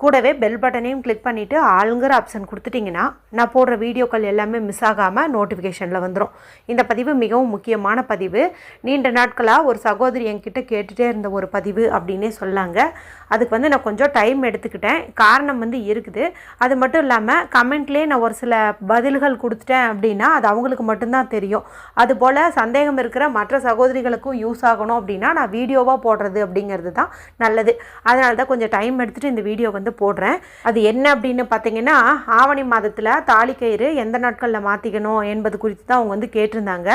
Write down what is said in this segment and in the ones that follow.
கூடவே பெல் பட்டனையும் கிளிக் பண்ணிவிட்டு ஆளுங்கிற ஆப்ஷன் கொடுத்துட்டிங்கன்னா நான் போடுற வீடியோக்கள் எல்லாமே மிஸ் ஆகாமல் நோட்டிஃபிகேஷனில் வந்துடும் இந்த பதிவு மிகவும் முக்கியமான பதிவு. நீண்ட நாட்களாக ஒரு சகோதரி என்கிட்ட கேட்டுகிட்டே இருந்த ஒரு பதிவு அப்படின்னே சொல்லாங்க. அதுக்கு வந்து நான் கொஞ்சம் டைம் எடுத்துக்கிட்டேன். காரணம் வந்து இருக்குது. அது மட்டும் இல்லாமல் கமெண்ட்லேயே நான் ஒரு சில பதில்கள் கொடுத்துட்டேன் அப்படின்னா அது அவங்களுக்கு மட்டும்தான் தெரியும். அதுபோல் சந்தேகம் இருக்கிற மற்ற சகோதரிகளுக்கும் யூஸ் ஆகணும் அப்படின்னா நான் வீடியோவாக போடுறது அப்படிங்கிறது தான் நல்லது. அதனால தான் கொஞ்சம் டைம் எடுத்துகிட்டு இந்த வீடியோ வந்து வந்து போடுறேன். அது என்ன அப்படின்னு பார்த்தீங்கன்னா ஆவணி மாதத்தில் தாலிக்கயிறு எந்த நாட்களில் மாற்றிக்கணும் என்பது குறித்து தான் அவங்க வந்து கேட்டிருந்தாங்க.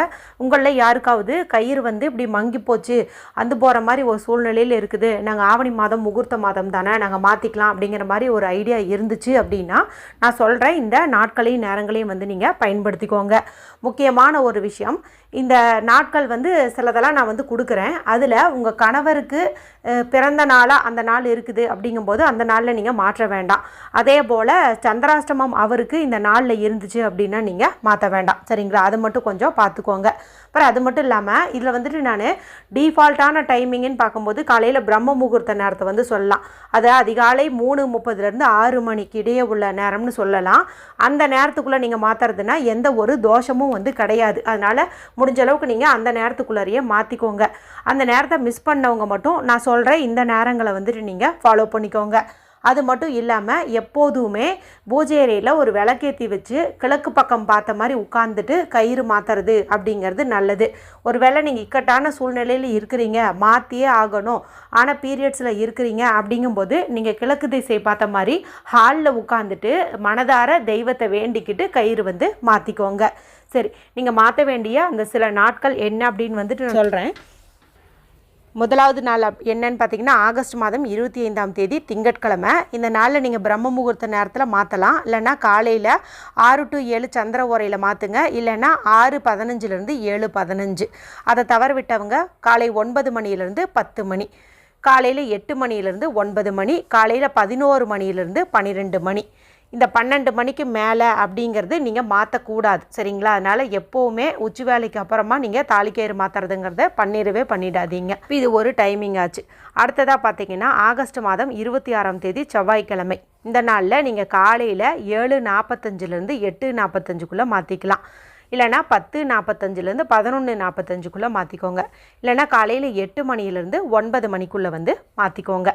உங்களில் யாருக்காவது கயிறு வந்து இப்படி மங்கி போச்சு அந்த போகிற மாதிரி ஒரு சூழ்நிலையில் இருக்குது. நாங்கள் ஆவணி மாதம் முகூர்த்த மாதம் தானே நாங்கள் மாற்றிக்கலாம் அப்படிங்கிற மாதிரி ஒரு ஐடியா இருந்துச்சு அப்படின்னா நான் சொல்கிறேன் இந்த நாட்களையும் நேரங்களையும் வந்து நீங்கள் பயன்படுத்திக்கோங்க. முக்கியமான ஒரு விஷயம் இந்த நாட்கள் வந்து சிலதெல்லாம் நான் வந்து கொடுக்குறேன். அதில் உங்கள் கணவருக்கு பிறந்த நாளாக அந்த நாள் இருக்குது அப்படிங்கும்போது அந்த நாளில் நீங்கள் மாற்ற வேண்டாம். அதே போல் சந்திராஷ்டமம் அவருக்கு இந்த நாளில் இருந்துச்சு அப்படின்னா நீங்கள் மாற்ற வேண்டாம். சரிங்களா? அது மட்டும் கொஞ்சம் பார்த்துக்கோங்க அப்புறம் அது மட்டும் இல்லாமல் இதில் வந்துட்டு நான் டிஃபால்ட்டான டைமிங்குன்னு பார்க்கும்போது காலையில் பிரம்ம முகூர்த்த நேரத்தை வந்து சொல்லலாம். அது அதிகாலை மூணு முப்பதுலேருந்து ஆறு மணிக்கு இடையே உள்ள நேரம்னு சொல்லலாம். அந்த நேரத்துக்குள்ளே நீங்கள் மாற்றுறதுனா எந்த ஒரு தோஷமும் வந்து கிடையாது. அதனால் முடிஞ்ச அளவுக்கு நீங்கள் அந்த நேரத்துக்குள்ளாரையே மாற்றிக்கோங்க அந்த நேரத்தை மிஸ் பண்ணவங்க மட்டும் நான் சொல்கிறேன் இந்த நேரங்களை வந்துட்டு நீங்கள் ஃபாலோ பண்ணிக்கோங்க. அது மட்டும் இல்லாமல் எப்போதுமே பூஜை அறையில் ஒரு விளக்கேற்றி வச்சு கிழக்கு பக்கம் பார்த்த மாதிரி உட்காந்துட்டு கயிறு மாற்றுறது அப்படிங்கிறது நல்லது. ஒரு வேளை நீங்கள் இக்கட்டான சூழ்நிலையில் இருக்கிறீங்க மாற்றியே ஆகணும். ஆனால் பீரியட்ஸில் இருக்கிறீங்க அப்படிங்கும்போது நீங்கள் கிழக்கு திசை பார்த்த மாதிரி ஹாலில் உட்காந்துட்டு மனதார தெய்வத்தை வேண்டிக்கிட்டு கயிறு வந்து மாற்றிக்கோங்க சரி நீங்கள் மாற்ற வேண்டிய அந்த சில நாட்கள் என்ன அப்படின்னு வந்துட்டு நான் சொல்கிறேன் முதலாவது நாள் என்னன்னு பார்த்தீங்கன்னா ஆகஸ்ட் மாதம் இருபத்தி ஐந்தாம் தேதி திங்கட்கிழமை. இந்த நாளில் நீங்கள் பிரம்ம முகூர்த்த நேரத்தில் மாற்றலாம் இல்லைன்னா காலையில் ஆறு டு ஏழு சந்திர ஓரையில் மாற்றுங்க இல்லைன்னா ஆறு பதினஞ்சுலேருந்து ஏழு பதினஞ்சு. அதை தவற விட்டவங்க காலை ஒன்பது மணியிலேருந்து பத்து மணி. காலையில் எட்டு மணிலேருந்து ஒன்பது மணி. காலையில் பதினோரு மணிலேருந்து பன்னிரெண்டு மணி. இந்த பன்னெண்டு மணிக்கு மேலே அப்படிங்கிறது நீங்கள் மாற்றக்கூடாது சரிங்களா? அதனால் எப்போவுமே உச்சி வேலைக்கு அப்புறமா நீங்கள் தாலிக்கயிறு மாற்றுறதுங்கிறத பண்ணிடவே பண்ணிடாதீங்க. இது ஒரு டைமிங் ஆச்சு. அடுத்ததாக பார்த்தீங்கன்னா ஆகஸ்ட் மாதம் இருபத்தி ஆறாம் தேதி செவ்வாய்க்கிழமை. இந்த நாளில் நீங்கள் காலையில் ஏழு நாற்பத்தஞ்சிலேருந்து எட்டு நாற்பத்தஞ்சுக்குள்ளே மாற்றிக்கலாம் இல்லைனா பத்து நாற்பத்தஞ்சிலேருந்து பதினொன்று நாற்பத்தஞ்சுக்குள்ளே மாற்றிக்கோங்க இல்லைனா காலையில் எட்டு மணியிலேருந்து ஒன்பது மணிக்குள்ளே வந்து மாற்றிக்கோங்க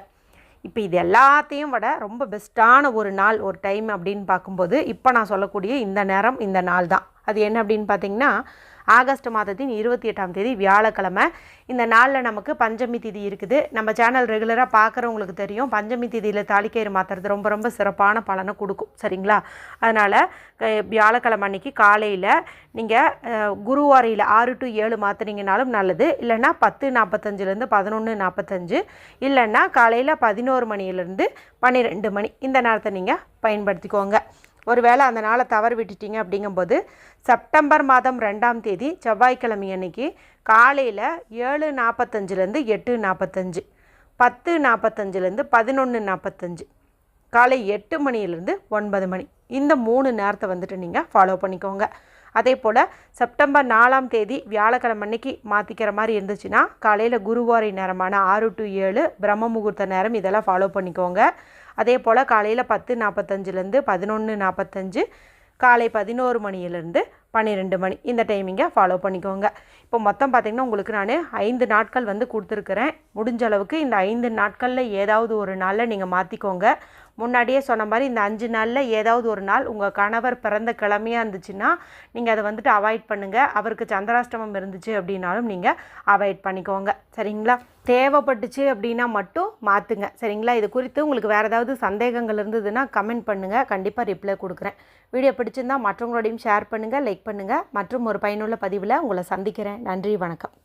இப்போ இது எல்லாத்தையும் விட ரொம்ப பெஸ்ட்டான ஒரு நாள் ஒரு டைம் அப்படின்னு பார்க்கும்போது இப்போ நான் சொல்லக்கூடிய இந்த நேரம் இந்த நாள் தான் அது என்ன அப்படின்னு பார்த்தீங்கன்னா ஆகஸ்ட் மாதத்தின் இருபத்தி எட்டாம் தேதி வியாழக்கிழமை. இந்த நாளில் நமக்கு பஞ்சமி திதி இருக்குது. நம்ம சேனல் ரெகுலராக பார்க்குறவங்களுக்கு தெரியும். பஞ்சமி திதியில் தாலிக்கயிறு மாற்றுறது ரொம்ப ரொம்ப சிறப்பான பலனை கொடுக்கும். சரிங்களா? அதனால் வியாழக்கிழமை அன்னைக்கு காலையில் நீங்கள் குருவாரியில் ஆறு டு ஏழு மாற்றுனீங்கனாலும் நல்லது. இல்லைன்னா பத்து நாற்பத்தஞ்சிலேருந்து பதினொன்று நாற்பத்தஞ்சு இல்லைன்னா காலையில் பதினோரு மணியிலேருந்து பன்னிரெண்டு மணி. இந்த நேரத்தை நீங்கள் பயன்படுத்திக்கோங்க. ஒருவேளை அந்த நாளை தவறு விட்டுட்டீங்க அப்படிங்கும்போது செப்டம்பர் மாதம் ரெண்டாம் தேதி செவ்வாய்க்கிழமை அன்னைக்கு காலையில் ஏழு நாற்பத்தஞ்சிலேருந்து எட்டு நாற்பத்தஞ்சு பத்து நாற்பத்தஞ்சிலேருந்து பதினொன்று நாற்பத்தஞ்சு காலை எட்டு மணியிலேருந்து ஒன்பது மணி. இந்த மூணு நேரத்தை வந்துட்டு நீங்கள் ஃபாலோ பண்ணிக்கோங்க. அதே போல் செப்டம்பர் நாலாம் தேதி வியாழக்கிழமை அன்னைக்கு மாற்றிக்கிற மாதிரி இருந்துச்சுன்னா காலையில் குருவாரி நேரமான ஆறு டு ஏழு பிரம்ம முகூர்த்த நேரம் இதெல்லாம் ஃபாலோ பண்ணிக்கோங்க. அதே போல் காலையில் பத்து நாற்பத்தஞ்சிலேருந்து பதினொன்று நாற்பத்தஞ்சு காலை பதினோரு மணியிலேருந்து பன்னிரெண்டு மணி. இந்த டைமிங்கை ஃபாலோ பண்ணிக்கோங்க. இப்போ மொத்தம் பார்த்திங்கன்னா உங்களுக்கு நான் ஐந்து நாட்கள் வந்து கொடுத்துருக்குறேன். முடிஞ்ச அளவுக்கு இந்த ஐந்து நாட்களில் ஏதாவது ஒரு நாளில் நீங்கள் மாற்றிக்கோங்க முன்னாடியே சொன்ன மாதிரி இந்த அஞ்சு நாளில் ஏதாவது ஒரு நாள் உங்கள் கணவர் பிறந்த கிழமையாக இருந்துச்சுன்னா நீங்கள் அதை வந்துட்டு அவாய்ட் பண்ணுங்கள் அவருக்கு சந்திராஷ்டமம் இருந்துச்சு அப்படின்னாலும் நீங்கள் அவாய்ட் பண்ணிக்கோங்க. சரிங்களா? தேவைப்பட்டுச்சு அப்படின்னா மட்டும் மாற்றுங்க சரிங்களா? இது குறித்து உங்களுக்கு வேறு ஏதாவது சந்தேகங்கள் இருந்ததுன்னா கமெண்ட் பண்ணுங்கள் கண்டிப்பாக ரிப்ளை கொடுக்குறேன். வீடியோ பிடிச்சிருந்தால் மற்றவங்களோடையும் ஷேர் பண்ணுங்கள் லைக் பண்ணுங்கள் மற்றும் ஒரு பயனுள்ள பதிவில் உங்களை சந்திக்கிறேன். நன்றி வணக்கம்.